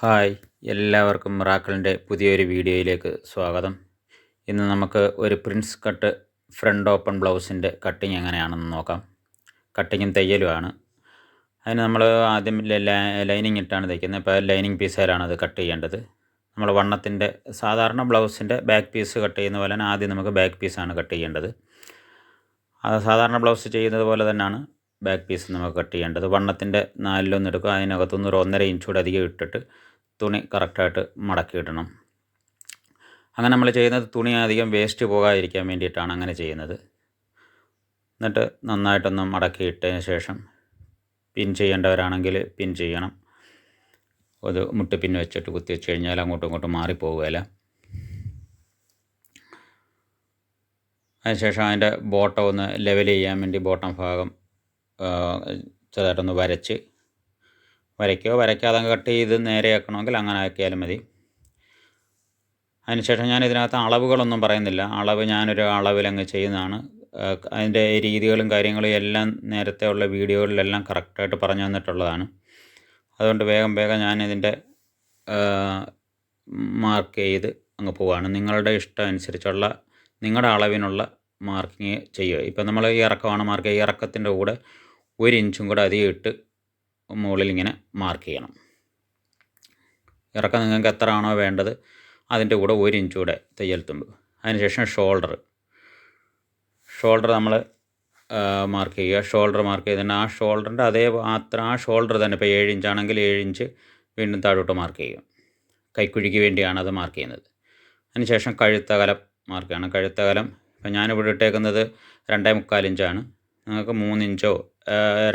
Hi എല്ലാവർക്കും മിറാക്കിളിന്റെ പുതിയൊരു വീഡിയോയിലേക്ക് സ്വാഗതം. ഇന്ന് നമുക്ക് ഒരു പ്രിൻസ് കട്ട് ഫ്രണ്ട് ഓപ്പൺ ബ്ലൗസിന്റെ കട്ടിങ് എങ്ങനെയാണെന്ന് നോക്കാം. കട്ടിങ്ങും തയ്യലുമാണ്. അതിന് നമ്മൾ ആദ്യം ലൈനിങ് ഇട്ടാണ് തയ്ക്കുന്നത്. ഇപ്പോൾ ലൈനിങ് പീസായാലാണ് അത് കട്ട് ചെയ്യേണ്ടത്. നമ്മൾ വണ്ണത്തിന്റെ സാധാരണ ബ്ലൗസിന്റെ ബാക്ക് പീസ് കട്ട് ചെയ്യുന്ന പോലെ തന്നെ ആദ്യം നമുക്ക് ബാക്ക് പീസാണ് കട്ട് ചെയ്യേണ്ടത്. അത് സാധാരണ ബ്ലൗസ് ചെയ്യുന്നത് പോലെ തന്നെയാണ് ബാക്ക് പീസ് നമുക്ക് കട്ട് ചെയ്യേണ്ടത്. വണ്ണത്തിന്റെ നാലിലൊന്ന് എടുക്കുക. അതിനകത്തുനിന്ന് ഒരു ഒന്നര ഇഞ്ചൂടെ അധികം ഇട്ടിട്ട് തുണി കറക്റ്റായിട്ട് മടക്കി ഇടണം അങ്ങനെ നമ്മൾ ചെയ്യുന്നത് തുണി അധികം വേസ്റ്റ് പോകാതിരിക്കാൻ വേണ്ടിയിട്ടാണ് അങ്ങനെ ചെയ്യുന്നത്. എന്നിട്ട് നന്നായിട്ടൊന്ന് മടക്കി ഇട്ടതിന് ശേഷം പിൻ ചെയ്യേണ്ടവരാണെങ്കിൽ പിൻ ചെയ്യണം. ഒരു മുട്ട് പിൻ വെച്ചിട്ട് കുത്തി വെച്ച് കഴിഞ്ഞാൽ അങ്ങോട്ടും ഇങ്ങോട്ടും മാറിപ്പോവുകയില്ല അതിനുശേഷം അതിന്റെ ബോട്ടം ഒന്ന് ലെവൽ ചെയ്യാൻ വേണ്ടി ബോട്ടം ഭാഗം ചെറുതായിട്ടൊന്ന് വരച്ച് വരയ്ക്കോ? വരയ്ക്കാതെ കട്ട് ചെയ്ത് നേരെയാക്കണമെങ്കിൽ അങ്ങനെ ആക്കിയാലും മതി. അതിനുശേഷം ഞാൻ ഇതിനകത്ത് അളവുകളൊന്നും പറയുന്നില്ല. അളവ് ഞാനൊരു അളവിലങ്ങ് ചെയ്യുന്നതാണ്. അതിന്റെ രീതികളും കാര്യങ്ങളും എല്ലാം നേരത്തെ ഉള്ള വീഡിയോകളിലെല്ലാം കറക്റ്റായിട്ട് പറഞ്ഞു തന്നിട്ടുള്ളതാണ്. അതുകൊണ്ട് വേഗം വേഗം ഞാനിതിന്റെ മാർക്ക് ചെയ്ത് അങ്ങ് പോവാണ്. നിങ്ങളുടെ ഇഷ്ടം അനുസരിച്ചുള്ള നിങ്ങളുടെ അളവിനുള്ള മാർക്കിങ് ചെയ്യുക ഇപ്പം നമ്മൾ ഈ ഇറക്കമാണ് മാർക്ക് ഈ ഇറക്കത്തിന്റെ കൂടെ ഒരു ഇഞ്ചും കൂടെ അധികം ഇട്ട് മുകളിൽ ഇങ്ങനെ മാർക്ക് ചെയ്യണം. ഇറക്കം നിങ്ങൾക്ക് എത്ര ആണോ വേണ്ടത് അതിന്റെ കൂടെ ഒരു ഇഞ്ച് കൂടെ തയ്യൽ തുമ്പ്. അതിനുശേഷം ഷോൾഡർ ഷോൾഡർ നമ്മൾ മാർക്ക് ചെയ്യുക. ഷോൾഡർ മാർക്ക് ചെയ്തിട്ട് ആ ഷോൾഡറിന്റെ അതേ അത്ര ആ ഷോൾഡർ തന്നെ ഇപ്പോൾ ഏഴ് ഇഞ്ചാണെങ്കിൽ ഏഴ് ഇഞ്ച് വീണ്ടും താഴോട്ട് മാർക്ക് ചെയ്യും കൈക്കുഴിക്ക് വേണ്ടിയാണ് അത് മാർക്ക് ചെയ്യുന്നത്. അതിനുശേഷം കഴുത്തകലം മാർക്ക് ചെയ്യണം. കഴുത്തകലം ഇപ്പം ഞാനിവിടെ ഇട്ടേക്കുന്നത് രണ്ടേ മുക്കാൽ ഇഞ്ചാണ് നിങ്ങൾക്ക് മൂന്ന് ഇഞ്ചോ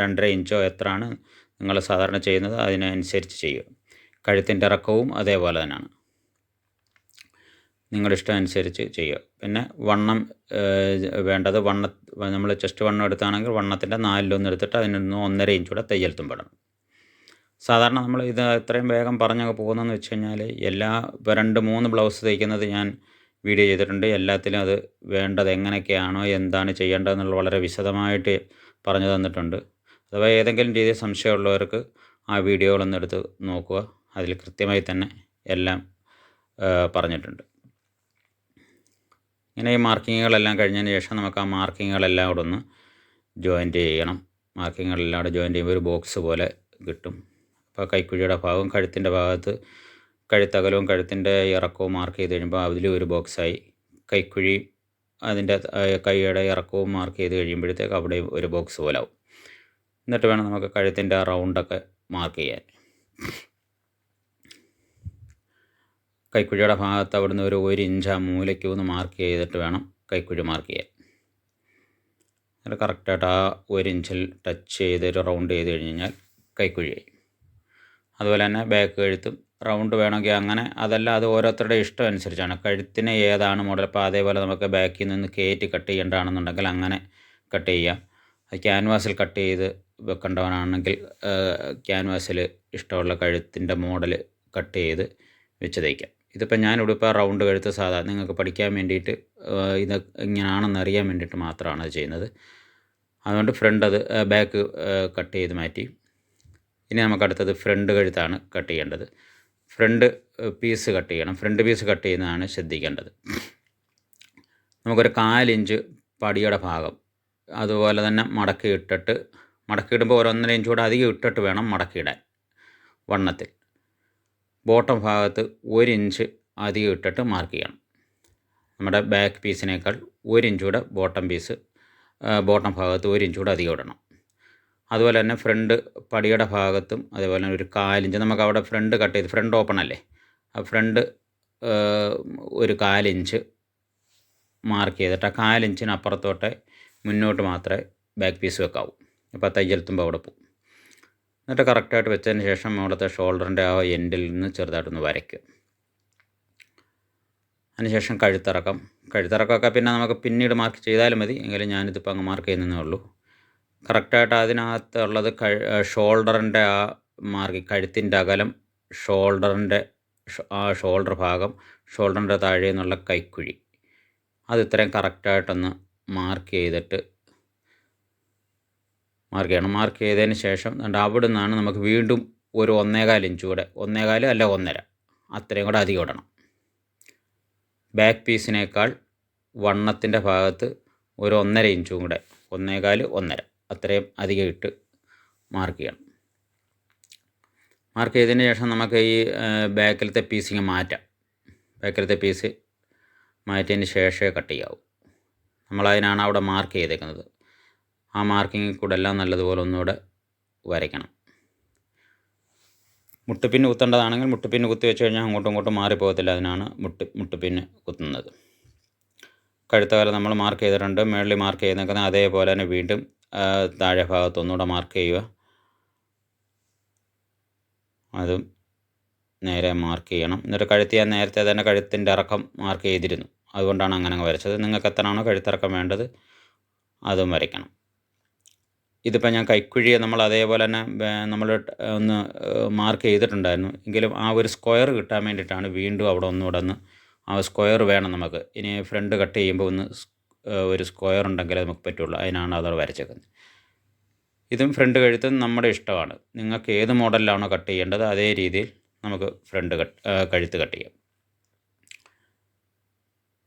രണ്ടര ഇഞ്ചോ എത്രയാണ് നിങ്ങൾ സാധാരണ ചെയ്യുന്നത് അതിനനുസരിച്ച് ചെയ്യുക. കഴുത്തിന്റെ ഇറക്കവും അതേപോലെ തന്നെയാണ്. നിങ്ങളുടെ ഇഷ്ടം അനുസരിച്ച് ചെയ്യുക. പിന്നെ വണ്ണം വേണ്ടത് വണ്ണ നമ്മൾ ചെസ്റ്റ് വണ്ണം എടുത്താണെങ്കിൽ വണ്ണത്തിന്റെ നാലിലൊന്ന് എടുത്തിട്ട് അതിനൊന്ന് ഒന്നര ഇഞ്ച് കൂടെ തയ്യൽ തുമ്പിടണം. സാധാരണ നമ്മൾ ഇത് എത്രയും വേഗം പറഞ്ഞൊക്കെ പോകുന്നതെന്ന് വെച്ച് കഴിഞ്ഞാൽ എല്ലാ രണ്ട് മൂന്ന് ബ്ലൗസ് തയ്ക്കുന്നത് ഞാൻ വീഡിയോ ചെയ്തിട്ടുണ്ട്. എല്ലാത്തിലും അത് വേണ്ടത് എങ്ങനെയൊക്കെയാണോ എന്താണ് ചെയ്യേണ്ടതെന്നുള്ള വളരെ വിശദമായിട്ട് പറഞ്ഞു തന്നിട്ടുണ്ട്. അഥവാ ഏതെങ്കിലും രീതിയിൽ സംശയമുള്ളവർക്ക് ആ വീഡിയോകളൊന്ന് എടുത്ത് നോക്കുക. അതിൽ കൃത്യമായി തന്നെ എല്ലാം പറഞ്ഞിട്ടുണ്ട്. ഇങ്ങനെ ഈ മാർക്കിങ്ങുകളെല്ലാം കഴിഞ്ഞതിന് ശേഷം നമുക്ക് ആ മാർക്കിങ്ങുകളെല്ലാം കൂടെ ഒന്ന് ജോയിന്റ് ചെയ്യണം. മാർക്കിങ്ങുകളെല്ലാം കൂടെ ജോയിന്റ് ചെയ്യുമ്പോൾ ഒരു ബോക്സ് പോലെ കിട്ടും. അപ്പോൾ കൈക്കുഴിയുടെ ഭാഗവും കഴുത്തിന്റെ ഭാഗത്ത് കഴുത്തകലവും കഴുത്തിന്റെ ഇറക്കവും മാർക്ക് ചെയ്ത് കഴിയുമ്പോൾ അതിലും ഒരു ബോക്സായി കൈക്കുഴി അതിന്റെ കൈയുടെ ഇറക്കവും മാർക്ക് ചെയ്ത് കഴിയുമ്പോഴത്തേക്ക് അവിടെയും ഒരു ബോക്സ് പോലെ ആവും. എന്നിട്ട് വേണം നമുക്ക് കഴുത്തിന്റെ റൗണ്ടൊക്കെ മാർക്ക് ചെയ്യാൻ. കൈക്കുഴിയുടെ ഭാഗത്ത് അവിടുന്ന് ഒരു ഒരു ഇഞ്ച് ആ മൂലയ്ക്ക് ഒന്ന് മാർക്ക് ചെയ്തിട്ട് വേണം കൈക്കുഴി മാർക്ക് ചെയ്യാൻ. എന്നിട്ട് കറക്റ്റായിട്ട് ആ ഒരു ഇഞ്ചിൽ ടച്ച് ചെയ്ത് ഒരു റൗണ്ട് ചെയ്ത് കഴിഞ്ഞ് കഴിഞ്ഞാൽ കൈക്കുഴിയായി അതുപോലെ തന്നെ ബാക്ക് കഴുത്തും റൗണ്ട് വേണമെങ്കിൽ അങ്ങനെ അതല്ല അത് ഓരോരുത്തരുടെ ഇഷ്ടം അനുസരിച്ചാണ്. കഴുത്തിന് ഏതാണ് മോഡൽ അപ്പോൾ അതേപോലെ നമുക്ക് ബാക്കിൽ നിന്ന് കയറ്റി കട്ട് ചെയ്യേണ്ടതാണെന്നുണ്ടെങ്കിൽ അങ്ങനെ കട്ട് ചെയ്യാം. അത് ക്യാൻവാസിൽ കട്ട് ചെയ്ത് വെക്കേണ്ടവനാണെങ്കിൽ ക്യാൻവാസിൽ ഇഷ്ടമുള്ള കഴുത്തിന്റെ മോഡൽ കട്ട് ചെയ്ത് വെച്ച് തയ്ക്കാം ഇതിപ്പോൾ ഞാനിവിടെ ഇപ്പോൾ റൗണ്ട് കഴുത്ത് സാധാ നിങ്ങൾക്ക് പഠിക്കാൻ വേണ്ടിയിട്ട് ഇത് ഇങ്ങനെയാണെന്ന് അറിയാൻ വേണ്ടിയിട്ട് മാത്രമാണ് അത് ചെയ്യുന്നത്. അതുകൊണ്ട് ഫ്രണ്ട് അത് ബാക്ക് കട്ട് ചെയ്ത് മാറ്റി. ഇനി നമുക്ക് അടുത്തത് ഫ്രണ്ട് കഴുത്താണ് കട്ട് ചെയ്യേണ്ടത്. ഫ്രണ്ട് പീസ് കട്ട് ചെയ്യണം. ഫ്രണ്ട് പീസ് കട്ട് ചെയ്യുന്നതാണ് ശ്രദ്ധിക്കേണ്ടത്. നമുക്കൊരു കാലിഞ്ച് പടിയുടെ ഭാഗം അതുപോലെ തന്നെ മടക്കി ഇട്ടിട്ട് മടക്കിയിടുമ്പോൾ ഒരു ഒന്നര ഇഞ്ച് കൂടെ അധികം ഇട്ടിട്ട് വേണം മടക്കിയിടാൻ. വണ്ണത്തിൽ. ബോട്ടം ഭാഗത്ത് ഒരു ഇഞ്ച് അധികം ഇട്ടിട്ട് മാർക്ക് ചെയ്യണം. നമ്മുടെ ബാക്ക് പീസിനേക്കാൾ ഒരു ഇഞ്ച് കൂടെ ബോട്ടം പീസ് ബോട്ടം ഭാഗത്ത് ഒരു ഇഞ്ച് കൂടെ അധികം ഇടണം. അതുപോലെ തന്നെ ഫ്രണ്ട് പടിയുടെ ഭാഗത്തും അതേപോലെ തന്നെ ഒരു കാലിഞ്ച്. നമുക്ക് അവിടെ ഫ്രണ്ട് കട്ട് ചെയ്ത് ഫ്രണ്ട് ഓപ്പൺ അല്ലേ? ആ ഫ്രണ്ട് ഒരു കാലിഞ്ച് മാർക്ക് ചെയ്തിട്ട് ആ കാലിഞ്ചിന് അപ്പുറത്തോട്ട് മുന്നോട്ട് മാത്രമേ ബാക്ക് പീസ് വെക്കാവൂ. അപ്പോൾ തയ്യൽ തുമ്പ് അവിടെ പോകും. എന്നിട്ട് കറക്റ്റായിട്ട് വെച്ചതിന് ശേഷം അവിടുത്തെ ഷോൾഡറിന്റെ ആ എൻഡിൽ നിന്ന് ചെറുതായിട്ടൊന്ന് വരയ്ക്കുക. അതിനുശേഷം കഴുത്തിറക്കം. കഴുത്തിറക്കമൊക്കെ പിന്നെ നമുക്ക് പിന്നീട് മാർക്ക് ചെയ്താലും മതി. എങ്കിലും ഞാനിതിപ്പോൾ അങ്ങ് മാർക്ക് ചെയ്യുന്നതേ ഉള്ളൂ. കറക്റ്റായിട്ട് അതിനകത്തുള്ളത് കഴി ഷോൾഡറിന്റെ ആ മാർക്ക് കഴുത്തിന്റെ അകലം ഷോൾഡറിന്റെ ആ ഷോൾഡർ ഭാഗം ഷോൾഡറിന്റെ താഴെ നിന്നുള്ള കൈക്കുഴി. അത് ഇത്രയും കറക്റ്റായിട്ടൊന്ന് മാർക്ക് ചെയ്തിട്ട് മാർക്ക് ചെയ്യണം മാർക്ക് ചെയ്തതിന് ശേഷം അവിടെ നിന്നാണ് നമുക്ക് വീണ്ടും ഒരു ഒന്നേകാൽ ഇഞ്ച് കൂടെ. ഒന്നേകാൽ അല്ല ഒന്നര. അത്രയും കൂടെ അധികം ഇടണം. ബാക്ക് പീസിനേക്കാൾ വണ്ണത്തിന്റെ ഭാഗത്ത് ഒരു ഒന്നര ഇഞ്ചും കൂടെ. ഒന്നേകാൽ ഒന്നര. അത്രയും അധികം ഇട്ട് മാർക്ക് ചെയ്യണം. മാർക്ക് ചെയ്തതിന് ശേഷം നമുക്ക് ഈ ബാക്കിലത്തെ പീസിങ് മാറ്റാം. ബാക്കിലത്തെ പീസ് മാറ്റിയതിന് ശേഷമേ കട്ട് ചെയ്യാവൂ. നമ്മളതിനാണ് അവിടെ മാർക്ക് ചെയ്തേക്കുന്നത്. ആ മാർക്കിങ്ങിൽ കൂടെ എല്ലാം നല്ലതുപോലെ ഒന്നുകൂടെ വരയ്ക്കണം. മുട്ടുപിന്ന് കുത്തേണ്ടതാണെങ്കിൽ മുട്ടുപിന്ന് കുത്തി വെച്ച് കഴിഞ്ഞാൽ അങ്ങോട്ടും ഇങ്ങോട്ടും മാറിപ്പോകത്തില്ല. അതിനാണ് മുട്ട് മുട്ടുപിന്ന് കുത്തുന്നത്. കഴുത്ത വരെ നമ്മൾ മാർക്ക് ചെയ്തിട്ടുണ്ട്. മുകളിൽ മാർക്ക് ചെയ്തേക്കുന്ന അതേപോലെ തന്നെ വീണ്ടും താഴെ ഭാഗത്ത് ഒന്നുകൂടെ മാർക്ക് ചെയ്യുക. അതും നേരെ മാർക്ക് ചെയ്യണം. എന്നിട്ട് കഴുത്ത് ഞാൻ നേരത്തെ തന്നെ കഴുത്തിന്റെ ഇറക്കം മാർക്ക് ചെയ്തിരുന്നു. അതുകൊണ്ടാണ് അങ്ങനെ വരച്ചത്. നിങ്ങൾക്ക് എത്രയാണോ കഴുത്തിറക്കം വേണ്ടത് അതും വരയ്ക്കണം. ഇതിപ്പോൾ ഞാൻ കൈക്കുഴിയെ നമ്മൾ അതേപോലെ തന്നെ നമ്മൾ ഒന്ന് മാർക്ക് ചെയ്തിട്ടുണ്ടായിരുന്നു. എങ്കിലും ആ ഒരു സ്ക്വയർ കിട്ടാൻ വേണ്ടിയിട്ടാണ് വീണ്ടും അവിടെ ഒന്നുകൂടെ ഒന്ന് ആ സ്ക്വയർ വേണം നമുക്ക്. ഇനി ഫ്രണ്ട് കട്ട് ചെയ്യുമ്പോൾ ഒന്ന് ഒരു സ്ക്വയർ ഉണ്ടെങ്കിലേ നമുക്ക് പറ്റുള്ളൂ. അതിനാണ് അതവിടെ വരച്ചേക്കുന്നത്. ഇതും ഫ്രണ്ട് കഴുത്തും നമ്മുടെ ഇഷ്ടമാണ്. നിങ്ങൾക്ക് ഏത് മോഡലിലാണോ കട്ട് ചെയ്യേണ്ടത് അതേ രീതിയിൽ നമുക്ക് ഫ്രണ്ട് കട്ട് കഴുത്ത് കട്ട് ചെയ്യാം.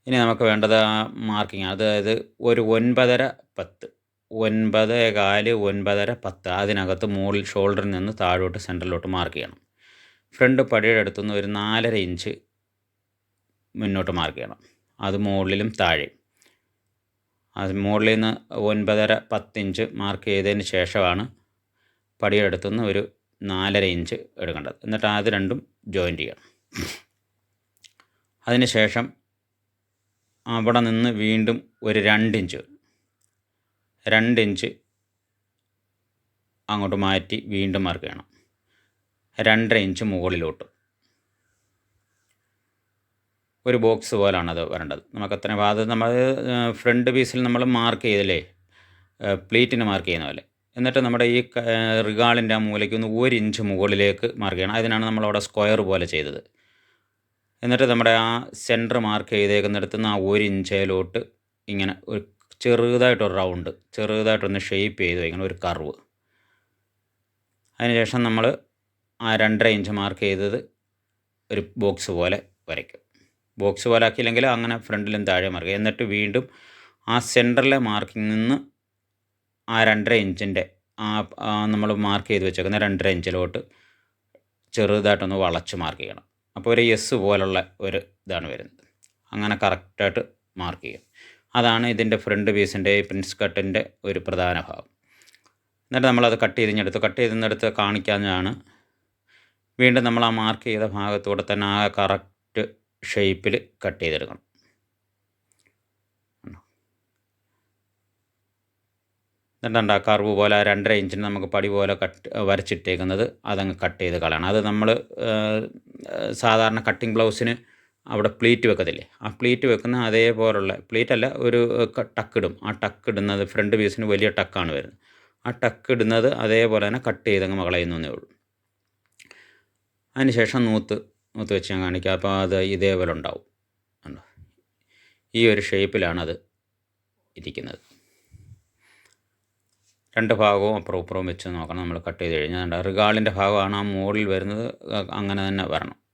ഇനി നമുക്ക് വേണ്ടത് ആ മാർക്കിങ് അതായത് ഒരു ഒൻപതര പത്ത്. ഒൻപത് കാൽ ഒൻപതര പത്ത് അതിനകത്ത് മുകളിൽ ഷോൾഡറിൽ നിന്ന് താഴോട്ട് സെന്ററിലോട്ട് മാർക്ക് ചെയ്യണം. ഫ്രണ്ട് പടിയുടെ അടുത്തുനിന്ന് ഒരു നാലര ഇഞ്ച് മുന്നോട്ട് മാർക്ക് ചെയ്യണം. അത് മുകളിലും താഴെ അത് മുകളിൽ നിന്ന് ഒൻപതര പത്തിഞ്ച് മാർക്ക് ചെയ്തതിന് ശേഷമാണ് പടിയുടെ അടുത്തുനിന്ന് ഒരു നാലര ഇഞ്ച് എടുക്കേണ്ടത്. എന്നിട്ട് അത് രണ്ടും ജോയിന്റ് ചെയ്യണം. അതിന് ശേഷം അവിടെ നിന്ന് വീണ്ടും ഒരു രണ്ടിഞ്ച് രണ്ടിഞ്ച് അങ്ങോട്ട് മാറ്റി വീണ്ടും മാർക്ക് ചെയ്യണം. രണ്ടര ഇഞ്ച് മുകളിലോട്ട്. ഒരു ബോക്സ് പോലാണ് അത് വരേണ്ടത്. നമുക്ക് അത്ര അത് നമ്മൾ ഫ്രണ്ട് പീസിൽ നമ്മൾ മാർക്ക് ചെയ്തില്ലേ? പ്ലീറ്റിന് മാർക്ക് ചെയ്യുന്ന പോലെ. എന്നിട്ട് നമ്മുടെ ഈ റിഗാളിന്റെ ആ മൂലയ്ക്ക് ഒന്ന് ഒരു ഇഞ്ച് മുകളിലേക്ക് മാർക്ക് ചെയ്യണം. അതിനാണ് നമ്മളവിടെ സ്ക്വയർ പോലെ ചെയ്തത്. എന്നിട്ട് നമ്മുടെ ആ സെന്റർ മാർക്ക് ചെയ്തേക്കുന്നിടത്ത് നിന്ന് ആ ഒരു ഇഞ്ചിലോട്ട് ഇങ്ങനെ ഒരു ചെറുതായിട്ടൊരു റൗണ്ട് ചെറുതായിട്ടൊന്ന് ഷേപ്പ് ചെയ്ത് വയ്ക്കണം ഒരു കർവ്. അതിനുശേഷം നമ്മൾ ആ രണ്ടര ഇഞ്ച് മാർക്ക് ചെയ്തത് ഒരു ബോക്സ് പോലെ വരയ്ക്കും. ബോക്സ് പോലെ ആക്കിയില്ലെങ്കിൽ അങ്ങനെ ഫ്രണ്ടിലും താഴെ മാർക്ക് എന്നിട്ട് വീണ്ടും ആ സെന്ററിലെ മാർക്കിൽ നിന്ന് ആ രണ്ടര ഇഞ്ചിന്റെ ആ നമ്മൾ മാർക്ക് ചെയ്ത് വെച്ചേക്കുന്ന രണ്ടര ഇഞ്ചിലോട്ട് ചെറുതായിട്ടൊന്ന് വളച്ച് മാർക്ക് ചെയ്യണം. അപ്പോൾ ഒരു എസ് പോലുള്ള ഒരു ഇതാണ് വരുന്നത്. അങ്ങനെ കറക്റ്റായിട്ട് മാർക്ക് ചെയ്യും. അതാണ് ഇതിന്റെ ഫ്രണ്ട് പീസിന്റെ പ്രിൻസ് കട്ടിന്റെ ഒരു പ്രധാന ഭാഗം. എന്നിട്ട് നമ്മളത് കട്ട് ചെയ്തിഞ്ഞെടുത്ത് കട്ട് ചെയ്തിഞ്ഞെടുത്ത് കാണിക്കാഞ്ഞാണ് വീണ്ടും നമ്മൾ ആ മാർക്ക് ചെയ്ത ഭാഗത്തൂടെ തന്നെ ആ കറക്റ്റ് ഷേപ്പിൽ കട്ട് ചെയ്തെടുക്കണം. എന്നിട്ടുണ്ട് ആ കർവ് പോലെ രണ്ടര ഇഞ്ചിന് നമുക്ക് പടി പോലെ കട്ട് വരച്ചിട്ടേക്കുന്നത് അതങ്ങ് കട്ട് ചെയ്ത് കളയണം. അത് നമ്മൾ സാധാരണ കട്ടിംഗ് ബ്ലൗസിന് അവിടെ പ്ലേറ്റ് വെക്കത്തില്ലേ? ആ പ്ലേറ്റ് വെക്കുന്ന അതേപോലുള്ള പ്ലേറ്റ് അല്ല ഒരു ടക്കിടും. ആ ടക്കിടുന്നത് ഫ്രണ്ട് പീസിന് വലിയ ടക്കാണ് വരുന്നത്. ആ ടക്ക് ഇടുന്നത് അതേപോലെ തന്നെ കട്ട് ചെയ്തങ്ങ് മകളയുന്നേ ഉള്ളൂ. അതിനുശേഷം നൂത്ത് നൂത്ത് വെച്ച് ഞാൻ കാണിക്കുക അപ്പോൾ അത് ഇതേപോലെ ഉണ്ടാവും. കണ്ടോ? ഈ ഒരു ഷേപ്പിലാണത് ഇരിക്കുന്നത്. രണ്ട് ഭാഗവും അപ്പുറവും ഇപ്പുറവും വെച്ച് നോക്കണം. നമ്മൾ കട്ട് ചെയ്ത് കഴിഞ്ഞാൽ റിഗാളിന്റെ ഭാഗമാണ് ആ മുകളിൽ വരുന്നത്. അങ്ങനെ തന്നെ വരണം.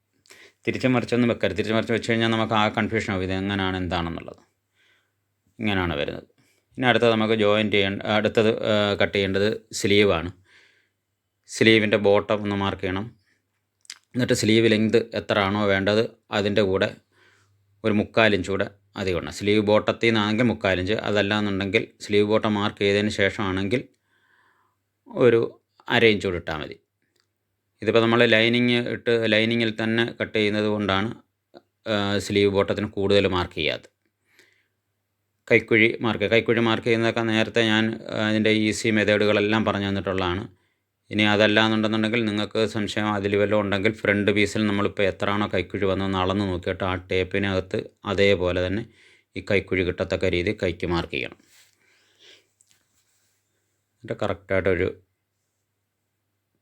തിരിച്ച് മറിച്ചൊന്നും വെക്കരുത്. തിരിച്ചു മറിച്ച് വെച്ച് കഴിഞ്ഞാൽ നമുക്ക് ആ കൺഫ്യൂഷൻ ആവും. ഇത് എങ്ങനെയാണ് എന്താണെന്നുള്ളത്. ഇങ്ങനെയാണ് വരുന്നത്. ഇനി അടുത്തത് നമുക്ക് ജോയിന്റ് ചെയ്യേണ്ട അടുത്തത് കട്ട് ചെയ്യേണ്ടത് സ്ലീവാണ് സ്ലീവിന്റെ ബോട്ടം ഒന്ന് മാർക്ക് ചെയ്യണം. എന്നിട്ട് സ്ലീവ് ലെങ്ത് എത്ര ആണോ വേണ്ടത് അതിന്റെ കൂടെ ഒരു മുക്കാലിഞ്ച് കൂടെ അധികം ഉണ്ട് സ്ലീവ് ബോട്ടത്തിൽ നിന്നാണെങ്കിൽ മുക്കാലിഞ്ച് അതല്ല എന്നുണ്ടെങ്കിൽ സ്ലീവ് ബോട്ടം മാർക്ക് ചെയ്തതിന് ശേഷമാണെങ്കിൽ ഒരു അര ഇഞ്ച് കൂടെ ഇട്ടാൽ മതി. ഇതിപ്പോൾ നമ്മൾ ലൈനിങ് ഇട്ട് ലൈനിങ്ങിൽ തന്നെ കട്ട് ചെയ്യുന്നത് കൊണ്ടാണ് സ്ലീവ് ബോട്ടത്തിന് കൂടുതൽ മാർക്ക് ചെയ്യാത്തത്. കൈക്കുഴി മാർക്ക് കൈക്കുഴി മാർക്ക് ചെയ്യുന്നതൊക്കെ നേരത്തെ ഞാൻ അതിന്റെ ഈസി മെത്തേഡുകളെല്ലാം പറഞ്ഞു തന്നിട്ടുള്ളതാണ്. ഇനി അതല്ല എന്നുണ്ടെന്നുണ്ടെങ്കിൽ നിങ്ങൾക്ക് സംശയം അതിൽ വല്ലതും ഉണ്ടെങ്കിൽ ഫ്രണ്ട് പീസിൽ നമ്മളിപ്പോൾ എത്രയാണോ കൈക്കുഴി വന്നതെന്ന് അളന്ന് നോക്കിയിട്ട് ആ ടേപ്പിനകത്ത് അതേപോലെ തന്നെ ഈ കൈക്കുഴി കിട്ടത്തക്ക രീതി കൈക്ക് മാർക്ക് ചെയ്യണം. എന്നിട്ട് കറക്റ്റായിട്ടൊരു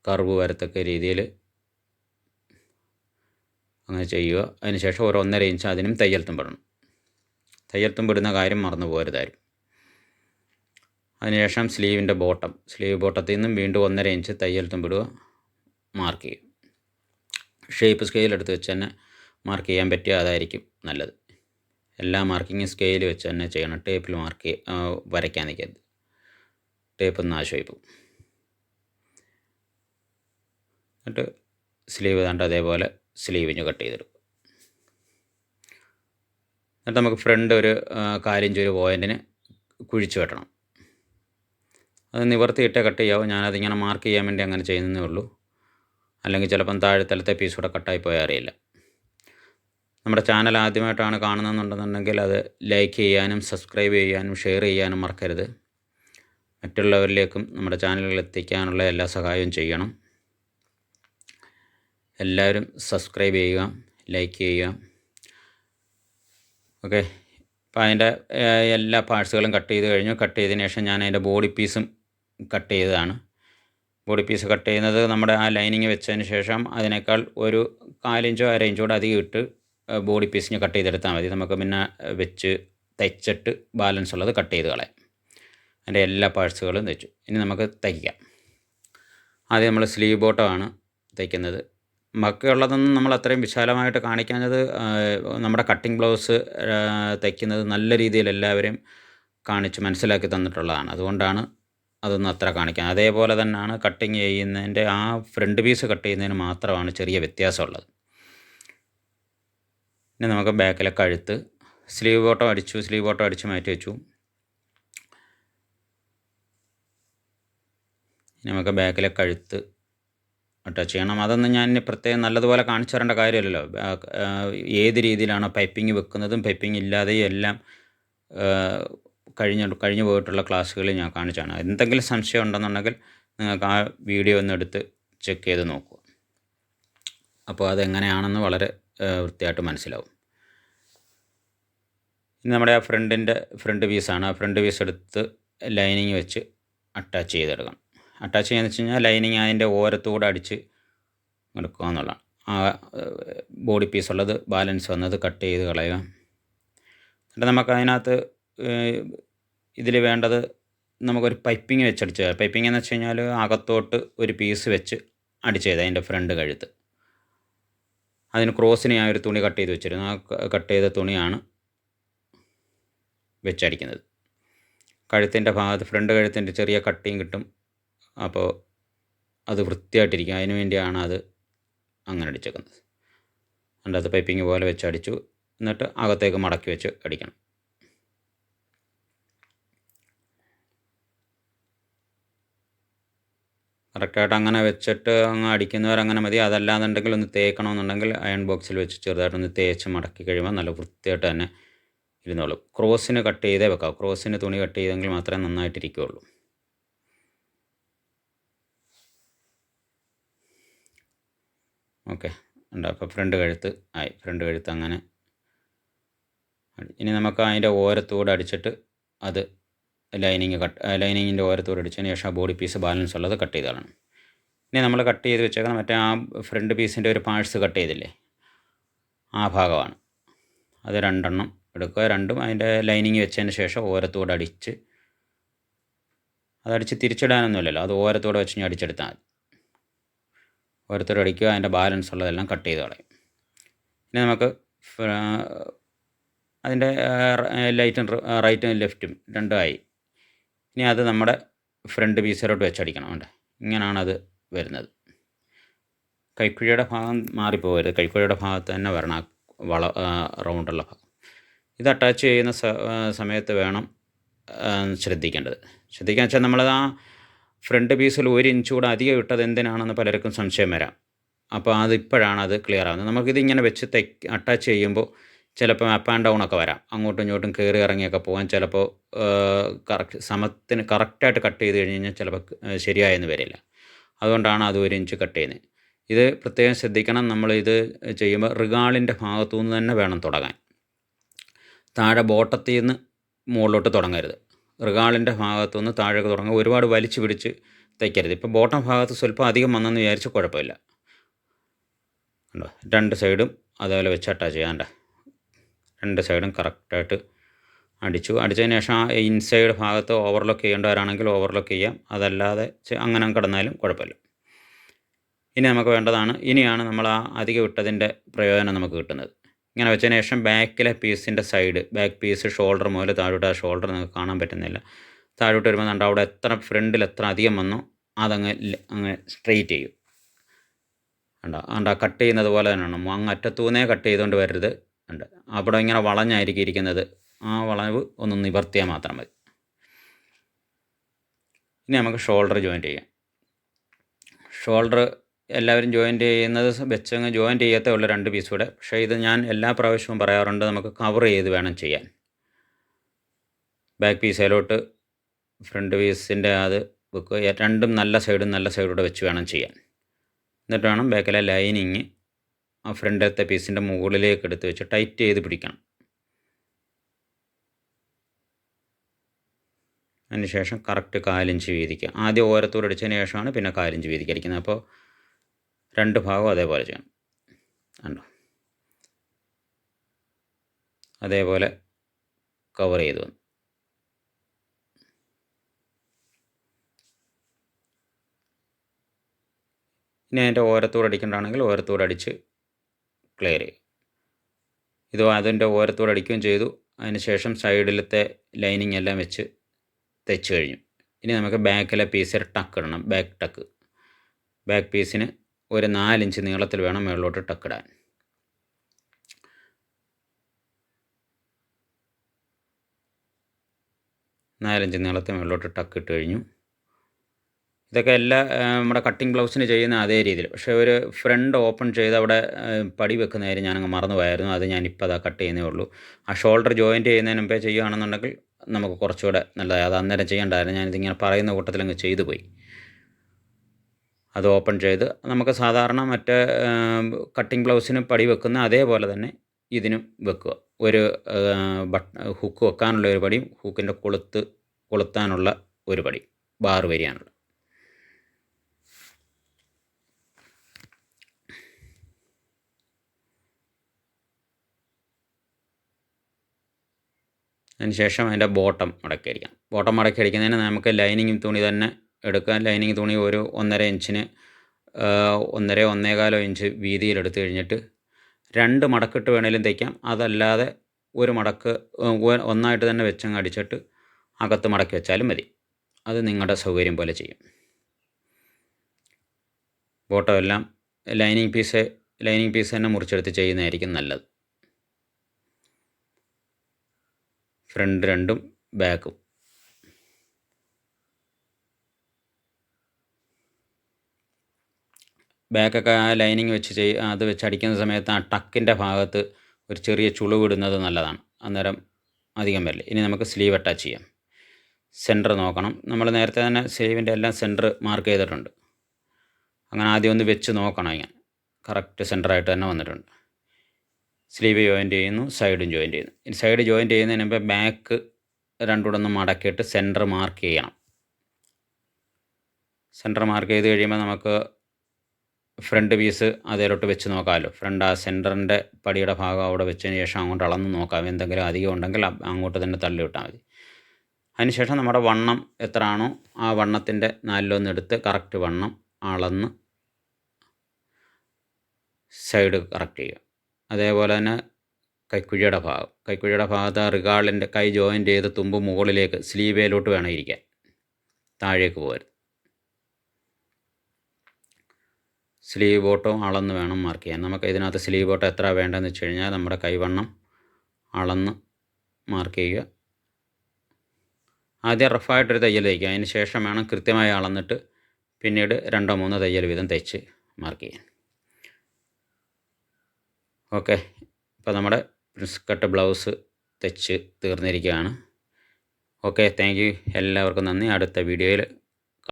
കർവ് വരത്തക്ക രീതിയിൽ അങ്ങനെ ചെയ്യുക. അതിനുശേഷം ഒരു ഒന്നര ഇഞ്ച് അതിനും തയ്യൽ തുമ്പിടണം തയ്യൽ തുമ്പിടുന്ന കാര്യം മറന്നു പോകരുതായിരുന്നു അതിനുശേഷം സ്ലീവിന്റെ ബോട്ടം. സ്ലീവ് ബോട്ടത്തിൽ നിന്നും വീണ്ടും ഒന്നര ഇഞ്ച് തയ്യൽ തുമ്പിടുക മാർക്ക് ചെയ്യും ഷേപ്പ് സ്കെയിൽ എടുത്ത് വെച്ച് തന്നെ മാർക്ക് ചെയ്യാൻ പറ്റിയ അതായിരിക്കും നല്ലത്. എല്ലാ മാർക്കിങ്ങും സ്കെയിൽ വെച്ച് തന്നെ ചെയ്യണം. ടേപ്പിൽ മാർക്ക് വരയ്ക്കാൻ നിൽക്കരുത്. ടേപ്പ് നാശമായി പോകും. എന്നിട്ട് സ്ലീവ് ഏതാണ്ട് അതേപോലെ സ്ലീവിഞ്ഞ് കട്ട് ചെയ്തെടുക്കും. എന്നിട്ട് നമുക്ക് ഫ്രണ്ട് ഒരു കാലിഞ്ച് ഒരു പോയിന്റിന് കുഴിച്ച് വെട്ടണം. അത് നിവർത്തിയിട്ടേ കട്ട് ചെയ്യാവും. ഞാനതിങ്ങനെ മാർക്ക് ചെയ്യാൻ വേണ്ടി അങ്ങനെ ചെയ്യുന്നതേ ഉള്ളൂ. അല്ലെങ്കിൽ ചിലപ്പം താഴെത്തലത്തെ പീസ് കൂടെ കട്ടായി പോയാൽ അറിയില്ല. നമ്മുടെ ചാനൽ ആദ്യമായിട്ടാണ് കാണുന്നതെന്നുണ്ടെന്നുണ്ടെങ്കിൽ അത് ലൈക്ക് ചെയ്യാനും സബ്സ്ക്രൈബ് ചെയ്യാനും ഷെയർ ചെയ്യാനും മറക്കരുത്. മറ്റുള്ളവരിലേക്കും നമ്മുടെ ചാനലുകൾ എത്തിക്കാനുള്ള എല്ലാ സഹായവും ചെയ്യണം. എല്ലാവരും സബ്സ്ക്രൈബ് ചെയ്യുക ലൈക്ക് ചെയ്യുക. ഓക്കെ അപ്പോൾ അതിന്റെ എല്ലാ പാർട്സുകളും കട്ട് ചെയ്ത് കഴിഞ്ഞു. കട്ട് ചെയ്തതിന് ശേഷം ഞാൻ അതിന്റെ ബോഡി പീസും കട്ട് ചെയ്തതാണ്. ബോഡി പീസ് കട്ട് ചെയ്യുന്നത് നമ്മുടെ ആ ലൈനിങ് വെച്ചതിന് ശേഷം അതിനേക്കാൾ ഒരു കാലിഞ്ചോ അര കൂടെ അധികം ഇട്ട് ബോഡി പീസിന് കട്ട് ചെയ്തെടുത്താൽ മതി. നമുക്ക് പിന്നെ വെച്ച് തയ്ച്ചിട്ട് ബാലൻസ് ഉള്ളത് കട്ട് ചെയ്ത് കളയാം. അതിന്റെ എല്ലാ പാർട്സുകളും തയ്ച്ചു. ഇനി നമുക്ക് തയ്ക്കാം. ആദ്യം നമ്മൾ സ്ലീവ് ബോട്ടമാണ് തയ്ക്കുന്നത്. ബാക്കിയുള്ളതൊന്നും നമ്മൾ അത്രയും വിശാലമായിട്ട് കാണിക്കാഞ്ഞത് നമ്മുടെ കട്ടിംഗ് ബ്ലൗസ് തയ്ക്കുന്നത് നല്ല രീതിയിൽ എല്ലാവരെയും കാണിച്ച് മനസ്സിലാക്കി തന്നിട്ടുള്ളതാണ്. അതുകൊണ്ടാണ് അതൊന്നും അത്ര കാണിക്കാൻ. അതേപോലെ തന്നെയാണ് കട്ടിങ് ചെയ്യുന്നതിന്റെ ആ ഫ്രണ്ട് പീസ് കട്ട് ചെയ്യുന്നതിന് മാത്രമാണ് ചെറിയ വ്യത്യാസമുള്ളത്. പിന്നെ നമുക്ക് ബാക്കിലെ കഴുത്ത് സ്ലീവ് ബോട്ടം അടിച്ചു സ്ലീവ് ബോട്ടം അടിച്ച് മാറ്റി വെച്ചു. നമുക്ക് ബാക്കിലെ കഴുത്ത് ടച്ച് ചെയ്യണം. അതൊന്നും ഞാൻ പ്രത്യേകം നല്ലതുപോലെ കാണിച്ചു തരേണ്ട കാര്യമല്ലല്ലോ. ഏത് രീതിയിലാണോ പൈപ്പിംഗ് വെക്കുന്നതും പൈപ്പിംഗ് ഇല്ലാതെയും എല്ലാം കഴിഞ്ഞ കഴിഞ്ഞു പോയിട്ടുള്ള ക്ലാസ്സുകളിൽ ഞാൻ കാണിച്ചാണ് എന്തെങ്കിലും സംശയം ഉണ്ടെന്നുണ്ടെങ്കിൽ നിങ്ങൾക്ക് ആ വീഡിയോ ഒന്ന് എടുത്ത് ചെക്ക് ചെയ്ത് നോക്കുക. അപ്പോൾ അതെങ്ങനെയാണെന്ന് വളരെ വൃത്തിയായിട്ട് മനസ്സിലാവും. നമ്മുടെ ആ ഫ്രണ്ടിന്റെ ഫ്രണ്ട് പീസാണ് ആ ഫ്രണ്ട് പീസ് എടുത്ത് ലൈനിങ് വെച്ച് അറ്റാച്ച് ചെയ്തെടുക്കണം. അറ്റാച്ച് ചെയ്യാന്ന് വെച്ച് കഴിഞ്ഞാൽ ലൈനിങ് അതിന്റെ ഓരത്തൂടെ അടിച്ച് എടുക്കുക എന്നുള്ളതാണ്. ആ ബോഡി പീസ് ഉള്ളത് ബാലൻസ് വന്നത് കട്ട് ചെയ്ത് കളയുക. എന്നിട്ട് നമുക്ക് അതിനകത്ത് ഇതിൽ വേണ്ടത് നമുക്കൊരു പൈപ്പിംഗ് വെച്ചടിച്ച് പൈപ്പിംഗ് എന്ന് വെച്ച് കഴിഞ്ഞാൽ അകത്തോട്ട് ഒരു പീസ് വെച്ച് അടിച്ച് ചെയ്ത് അതിന്റെ ഫ്രണ്ട് കഴുത്ത്. അതിന് ക്രോസിന് ഞാൻ ഒരു തുണി കട്ട് ചെയ്ത് വെച്ചിരുന്നു. ആ കട്ട് ചെയ്ത തുണിയാണ് വെച്ചടിക്കുന്നത്. കഴുത്തിന്റെ ഭാഗത്ത് ഫ്രണ്ട് കഴുത്തിന്റെ ചെറിയ കട്ടിങ് കിട്ടും. അപ്പോൾ അത് വൃത്തിയായിട്ടിരിക്കും. അതിന് വേണ്ടിയാണ് അത് അങ്ങനെ അടിച്ചേക്കുന്നത്. അതിന്റെ അത് പൈപ്പിങ് പോലെ വെച്ച് അടിച്ചു. എന്നിട്ട് അകത്തേക്ക് മടക്കി വെച്ച് അടിക്കണം. കറക്റ്റായിട്ട് അങ്ങനെ വെച്ചിട്ട് അങ്ങ് അടിക്കുന്നവരങ്ങനെ മതി. അതല്ലാന്നുണ്ടെങ്കിൽ ഒന്ന് തേക്കണമെന്നുണ്ടെങ്കിൽ അയൺ ബോക്സിൽ വെച്ച് ചെറുതായിട്ടൊന്ന് തേച്ച് മടക്കി കഴിയുമ്പോൾ നല്ല വൃത്തിയായിട്ട് തന്നെ ഇരുന്നോളും. ക്രോസിന് കട്ട് ചെയ്തേ വെക്കാം ക്രോസിന് തുണി കട്ട് ചെയ്തെങ്കിൽ മാത്രമേ നന്നായിട്ടിരിക്കുകയുള്ളൂ. ഓക്കെ. ഉണ്ട്? അപ്പോൾ ഫ്രണ്ട് കഴുത്ത് ആയി. ഫ്രണ്ട് കഴുത്ത് അങ്ങനെ. ഇനി നമുക്ക് അതിന്റെ ഓരത്തൂടെ അടിച്ചിട്ട് അത് ലൈനിങ് കട്ട് ലൈനിങ്ങിന്റെ ഓരത്തൂടെ അടിച്ചതിന് ശേഷം ആ ബോഡി പീസ് ബാലൻസ് ഉള്ളത് കട്ട് ചെയ്ത് കളയണം. ഇനി നമ്മൾ കട്ട് ചെയ്ത് വെച്ചേക്കണം മറ്റേ ആ ഫ്രണ്ട് പീസിന്റെ ഒരു പാഴ്സ് കട്ട് ചെയ്തില്ലേ? ആ ഭാഗമാണ്. അത് രണ്ടെണ്ണം എടുക്കുക. രണ്ടും അതിന്റെ ലൈനിങ് വെച്ചതിന് ശേഷം ഓരത്തൂടെ അടിച്ച് അതടിച്ച് തിരിച്ചിടാനൊന്നുമില്ലല്ലോ. അത് ഓരത്തൂടെ വെച്ച് അടിച്ചെടുത്താൽ മതി. ഓരോരുത്തർ അടിക്കുക അതിന്റെ ബാലൻസ് ഉള്ളതെല്ലാം കട്ട് ചെയ്ത് കളയും. ഇനി നമുക്ക് അതിന്റെ ലൈറ്റും റൈറ്റും ലെഫ്റ്റും രണ്ടുമായി ഇനി അത് നമ്മുടെ ഫ്രണ്ട് പീസിലോട്ട് വെച്ചടിക്കണം വേണ്ടേ ഇങ്ങനെയാണ് അത് വരുന്നത്. കൈക്കുഴിയുടെ ഭാഗം മാറിപ്പോകരുത്. കൈക്കുഴിയുടെ ഭാഗത്ത് തന്നെ വരണം വള റൗണ്ടുള്ള ഭാഗം. ഇത് അറ്റാച്ച് ചെയ്യുന്ന സമയത്ത് വേണം ശ്രദ്ധിക്കേണ്ടത്. ശ്രദ്ധിക്കുക വെച്ചാൽ നമ്മളത് ആ ഫ്രണ്ട് പീസിൽ ഒരു ഇഞ്ച് കൂടെ അധികം ഇട്ടത് എന്തിനാണെന്ന് പലർക്കും സംശയം വരാം. അപ്പോൾ അതിപ്പോഴാണ് അത് ക്ലിയർ ആവുന്നത്. നമുക്കിത് ഇങ്ങനെ വെച്ച് തെ അറ്റാച്ച് ചെയ്യുമ്പോൾ ചിലപ്പോൾ അപ്പ് ആൻഡ് ഡൗൺ ഒക്കെ വരാം. അങ്ങോട്ടും ഇങ്ങോട്ടും കയറി ഇറങ്ങിയൊക്കെ പോകാൻ ചിലപ്പോൾ കറക്റ്റ് സമത്തിന് കറക്റ്റായിട്ട് കട്ട് ചെയ്ത് കഴിഞ്ഞ് കഴിഞ്ഞാൽ ചിലപ്പോൾ ശരിയായെന്ന് വരില്ല. അതുകൊണ്ടാണ് അത് ഒരു ഇഞ്ച് കട്ട് ചെയ്യുന്നത്. ഇത് പ്രത്യേകം ശ്രദ്ധിക്കണം. നമ്മളിത് ചെയ്യുമ്പോൾ റിഗാളിന്റെ ഭാഗത്തു നിന്ന് തന്നെ വേണം തുടങ്ങാൻ. താഴെ ബോട്ടത്തിൽ നിന്ന് മുകളിലോട്ട് തുടങ്ങരുത്. റിഗാളിന്റെ ഭാഗത്തുനിന്ന് താഴേക്ക് തുടങ്ങുക ഒരുപാട് വലിച്ചു പിടിച്ച് തയ്ക്കരുത്. ഇപ്പോൾ ബോട്ടം ഭാഗത്ത് സ്വല്പം അധികം വന്നെന്ന് വിചാരിച്ച് കുഴപ്പമില്ല. കണ്ടോ? രണ്ട് സൈഡും അതേപോലെ വെച്ച് അറ്റാച്ച് ചെയ്യാണ്ട രണ്ട് സൈഡും കറക്റ്റായിട്ട് അടിച്ചു. അടിച്ചതിന് ശേഷം ആ ഇൻസൈഡ് ഭാഗത്ത് ഓവർലോക്ക് ചെയ്യേണ്ടവരാണെങ്കിൽ ഓവർലോക്ക് ചെയ്യാം. അതല്ലാതെ അങ്ങനെ കിടന്നാലും കുഴപ്പമില്ല. ഇനി നമുക്ക് വേണ്ടതാണ്. ഇനിയാണ് നമ്മൾ ആ അധികം ഇട്ടതിന്റെ പ്രയോജനം നമുക്ക് കിട്ടുന്നത്. ഇങ്ങനെ വെച്ചതിന് ശേഷം ബാക്കിലെ പീസിന്റെ സൈഡ് ബാക്ക് പീസ് ഷോൾഡർ മുതൽ താഴോട്ട് ആ ഷോൾഡർ നിങ്ങൾക്ക് കാണാൻ പറ്റുന്നില്ല. താഴോട്ട് വരുമ്പോൾ കണ്ട അവിടെ എത്ര ഫ്രണ്ടിൽ എത്ര അധികം വന്നോ അതങ്ങ് അങ്ങ് സ്ട്രെയിറ്റ് ചെയ്യും. കണ്ടോ? കണ്ട? കട്ട് ചെയ്യുന്നത് പോലെ തന്നെയാണ്. അങ്ങ് അറ്റത്തൂന്നേ കട്ട് ചെയ്തുകൊണ്ട് വരരുത്. ഉണ്ട് അവിടെ ഇങ്ങനെ വളഞ്ഞായിരിക്കും ഇരിക്കുന്നത്. ആ വളവ് ഒന്ന് നിവർത്തിയാൽ മാത്രം മതി. ഇനി നമുക്ക് ഷോൾഡർ ജോയിന്റ് ചെയ്യാം. ഷോൾഡർ എല്ലാവരും ജോയിൻ ചെയ്യുന്നത് വെച്ചങ്ങ് ജോയിൻ ചെയ്യത്തേ ഉള്ളൂ രണ്ട് പീസ് കൂടെ. പക്ഷേ ഇത് ഞാൻ എല്ലാ പ്രാവശ്യവും പറയാറുണ്ട് നമുക്ക് കവർ ചെയ്ത് വേണം ചെയ്യാൻ. ബാക്ക് പീസിലോട്ട് ഫ്രണ്ട് പീസിന്റെ അത് വെക്കുക. രണ്ടും നല്ല സൈഡും നല്ല സൈഡൂടെ വെച്ച് വേണം ചെയ്യാൻ. എന്നിട്ട് വേണം ബാക്കിലെ ലൈനിങ് ആ ഫ്രണ്ടത്തെ പീസിന്റെ മുകളിലേക്ക് എടുത്ത് വെച്ച് ടൈറ്റ് ചെയ്ത് പിടിക്കണം. അതിന് ശേഷം കറക്റ്റ് കാലിഞ്ച് വീതിക്കുക. ആദ്യം ഓരത്തൂടെ അടിച്ചതിന് ശേഷമാണ് പിന്നെ കാലിഞ്ച് വീതിക്കുക. അടിക്കുന്നത് അപ്പോൾ രണ്ട് ഭാഗവും അതേപോലെ ചെയ്യണം. കണ്ടോ? അതേപോലെ കവർ ചെയ്ത് വന്നു. ഇനി അതിന്റെ ഓരത്തൂടെ അടിക്കേണ്ടതാണെങ്കിൽ ഓരത്തൂടെ അടിച്ച് ക്ലിയർ ചെയ്യും. ഇത് അതിന്റെ ഓരത്തൂടെ അടിക്കുകയും ചെയ്തു. അതിനുശേഷം സൈഡിലത്തെ ലൈനിങ് എല്ലാം വെച്ച് തെച്ച് കഴിഞ്ഞു. ഇനി നമുക്ക് ബാക്കിലെ പീസിൽ ടക്ക് ഇടണം. ബാക്ക് ടക്ക് ബാക്ക് പീസിന് ഒരു നാലിഞ്ച് നീളത്തിൽ വേണം മുകളിലോട്ട് ടക്കിടാൻ. നാലഞ്ച് നീളത്തിൽ മുകളിലോട്ട് ടക്ക് ഇട്ട് കഴിഞ്ഞു. ഇതൊക്കെ എല്ലാ നമ്മുടെ കട്ടിംഗ് ബ്ലൗസിന് ചെയ്യുന്ന അതേ രീതിയിൽ. പക്ഷേ ഒരു ഫ്രണ്ട് ഓപ്പൺ ചെയ്ത് അവിടെ പടി വെക്കുന്ന കാര്യം ഞാനങ്ങ് മറന്നു പോയായിരുന്നു. അത് ഞാനിപ്പോൾ അതാ കട്ട് ചെയ്യുന്നേ ഉള്ളൂ. ആ ഷോൾഡർ ജോയിന്റ് ചെയ്യുന്നതിന് മുമ്പേ ചെയ്യുകയാണെന്നുണ്ടെങ്കിൽ നമുക്ക് കുറച്ചുകൂടെ നല്ലതായി. അത് അന്നേരം ചെയ്യേണ്ടായിരുന്നു. ഞാനിതിങ്ങനെ പറയുന്ന കൂട്ടത്തിലങ്ങ് ചെയ്തു പോയി. അത് ഓപ്പൺ ചെയ്ത് നമുക്ക് സാധാരണ മറ്റേ കട്ടിംഗ് ബ്ലൗസിന് പടി വെക്കുന്ന അതേപോലെ തന്നെ ഇതിനും വെക്കുക. ഒരു ബട്ട് ഹുക്ക് വെക്കാനുള്ള ഒരു പടിയും ഹുക്കിന്റെ കൊളുത്ത് കൊളുത്താനുള്ള ഒരു പടി ബാർ വരിയാനുള്ള അതിന് ശേഷം അതിന്റെ ബോട്ടം മടക്കി അടിക്കാം ബോട്ടം മടക്കി അടിക്കുന്നതിന് നമുക്ക് ലൈനിങ് തുണി തന്നെ എടുക്കാൻ ലൈനിങ് തുണി ഒരു ഒന്നര ഇഞ്ചിന് ഒന്നര ഒന്നേകാലോ ഇഞ്ച് വീതിയിൽ എടുത്തു കഴിഞ്ഞിട്ട് രണ്ട് മടക്കിട്ട് വേണേലും തയ്ക്കാം. അതല്ലാതെ ഒരു മടക്ക് ഒന്നായിട്ട് തന്നെ വെച്ചങ്ങ് അടിച്ചിട്ട് അകത്ത് മടക്കി വെച്ചാലും മതി. അത് നിങ്ങളുടെ സൗകര്യം പോലെ ചെയ്യും. ബോട്ടോ എല്ലാം ലൈനിങ് പീസ് ലൈനിങ് പീസ് തന്നെ മുറിച്ചെടുത്ത് ചെയ്യുന്നതായിരിക്കും നല്ലത്. ഫ്രണ്ട് രണ്ടും ബാക്കും ബാക്കൊക്കെ ആ ലൈനിങ് വെച്ച് ചെയ് അത് വെച്ച് അടിക്കുന്ന സമയത്ത് ആ ടക്കിന്റെ ഭാഗത്ത് ഒരു ചെറിയ ചുളിവിടുന്നത് നല്ലതാണ്. അന്നേരം അധികം വരില്ല. ഇനി നമുക്ക് സ്ലീവ് അറ്റാച്ച് ചെയ്യാം. സെന്റർ നോക്കണം. നമ്മൾ നേരത്തെ തന്നെ സ്ലീവിന്റെ എല്ലാം സെന്റർ മാർക്ക് ചെയ്തിട്ടുണ്ട്. അങ്ങനെ ആദ്യം ഒന്ന് വെച്ച് നോക്കണം ഇങ്ങനെ. കറക്റ്റ് സെന്ററായിട്ട് തന്നെ വന്നിട്ടുണ്ട്. സ്ലീവ് ജോയിന്റ് ചെയ്യുന്നു സൈഡും ജോയിന്റ് ചെയ്യുന്നു. ഇനി സൈഡ് ജോയിന്റ് ചെയ്യുന്നതിന് മുമ്പ് ബാക്ക് രണ്ടുകൂടെ ഒന്ന് മടക്കിയിട്ട് സെന്റർ മാർക്ക് ചെയ്യണം. സെന്റർ മാർക്ക് ചെയ്ത് കഴിയുമ്പോൾ നമുക്ക് ഫ്രണ്ട് പീസ് അതിലോട്ട് വെച്ച് നോക്കാമല്ലോ. ഫ്രണ്ട് ആ സെന്ററിന്റെ പടിയുടെ ഭാഗം അവിടെ വെച്ചതിന് ശേഷം അങ്ങോട്ട് അളന്ന് നോക്കാം. എന്തെങ്കിലും അധികം ഉണ്ടെങ്കിൽ അങ്ങോട്ട് തന്നെ തള്ളി വിട്ടാൽ മതി. അതിനുശേഷം നമ്മുടെ വണ്ണം എത്ര ആണോ ആ വണ്ണത്തിന്റെ നാലിലൊന്ന് എടുത്ത് കറക്റ്റ് വണ്ണം അളന്ന് സൈഡ് കറക്റ്റ് ചെയ്യുക. അതേപോലെ തന്നെ കൈക്കുഴിയുടെ ഭാഗം. കൈക്കുഴിയുടെ ഭാഗത്ത് റിഗാളിന്റെ കൈ ജോയിന്റ് ചെയ്ത് തുമ്പ് മുകളിലേക്ക് സ്ലീവേലോട്ട് വേണം ഇരിക്കാൻ. താഴേക്ക് പോകരുത്. സ്ലീവ് ബോട്ടോ അളന്ന് വേണം മാർക്ക് ചെയ്യാൻ. നമുക്ക് ഇതിനകത്ത് സ്ലീവ് ബോട്ടോ എത്ര വേണ്ടതെന്ന് വെച്ച് കഴിഞ്ഞാൽ നമ്മുടെ കൈവണ്ണം അളന്ന് മാർക്ക് ചെയ്യുക. ആദ്യം റഫായിട്ടൊരു തയ്യൽ തയ്ക്കുക. അതിന് ശേഷം വേണം കൃത്യമായി അളന്നിട്ട് പിന്നീട് രണ്ടോ മൂന്നോ തയ്യൽ വീതം തയ്ച്ച് മാർക്ക് ചെയ്യാൻ. ഓക്കെ. ഇപ്പോൾ നമ്മുടെ പ്രിൻസ് കട്ട് ബ്ലൗസ് തെച്ച് തീർന്നിരിക്കുകയാണ്. ഓക്കെ. Thank you. എല്ലാവർക്കും നന്ദി. അടുത്ത വീഡിയോയിൽ